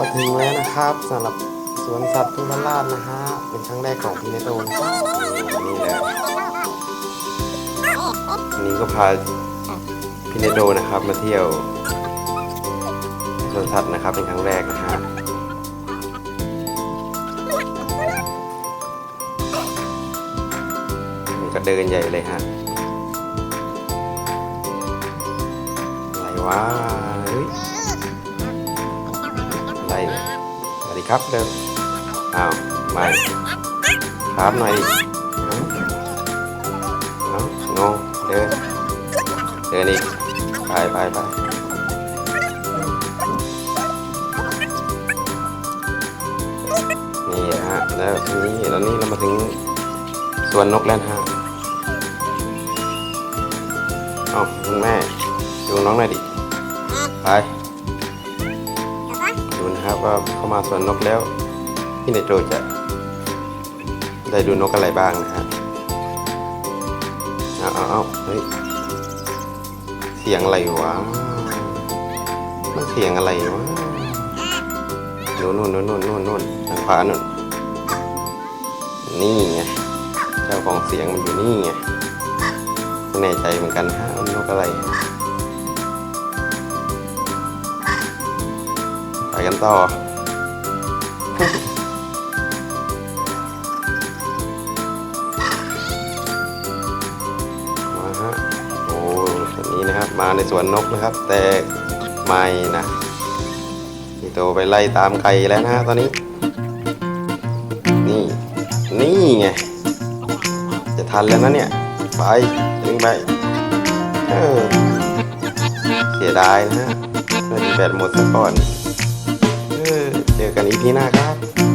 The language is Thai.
ก็ถึงแล้วนะครับสำหรับสวนสัตว์ทุ่งลาลาดนะฮะเป็นครั้งแรกของพี่เนโตนะครับนี่เลยวันนี้ก็พาพี่เนโดนะครับมาเที่ยวสวนสัตว์นะครับเป็นครั้งแรกนะฮะนี่ก็เดินใหญ่เลยฮะอะไรวะเฮ้ยอะไรเนี่ย สวัสดีครับเดินอ้าวไม่ครับหน่อยดิเอ้อ้างงเดินเดินอีกไปไปไปนี่ฮะแล้วทีนี้แล้วนี่เรามาถึงสวนนกแล้วฮะอ้าคุณแม่ดูน้องหน่อยดิไป ดูนะครับว่าเข้ามาสวนนกแล้วพี่เนโจจะได้ดูนกอะไรบ้างนะฮะเอาเอาเอาเฮ้ย เสียงอะไรวะ มันเสียงอะไรวะนู่นนู่นนู่นนู่นนู่นนู่นทางขวานู่น นี่ไง เจ้าของเสียงมันอยู่นี่ไงไม่แน่ใจเหมือนกันฮะนกอะไร กันต่อ มาฮะ โอ้ตอนนี้นะครับ มาในสวนนกนะครับ แต่ไม่นะพี่โตไปไล่ตามไก่แล้วนะฮะตอนนี้ นี่ นี่ไง จะทันแล้วนะเนี่ย ไปดึงไปเออเสียดายนะฮะน่าจะแบตหมดซะก่อน เจอกันอีพีหน้าครับ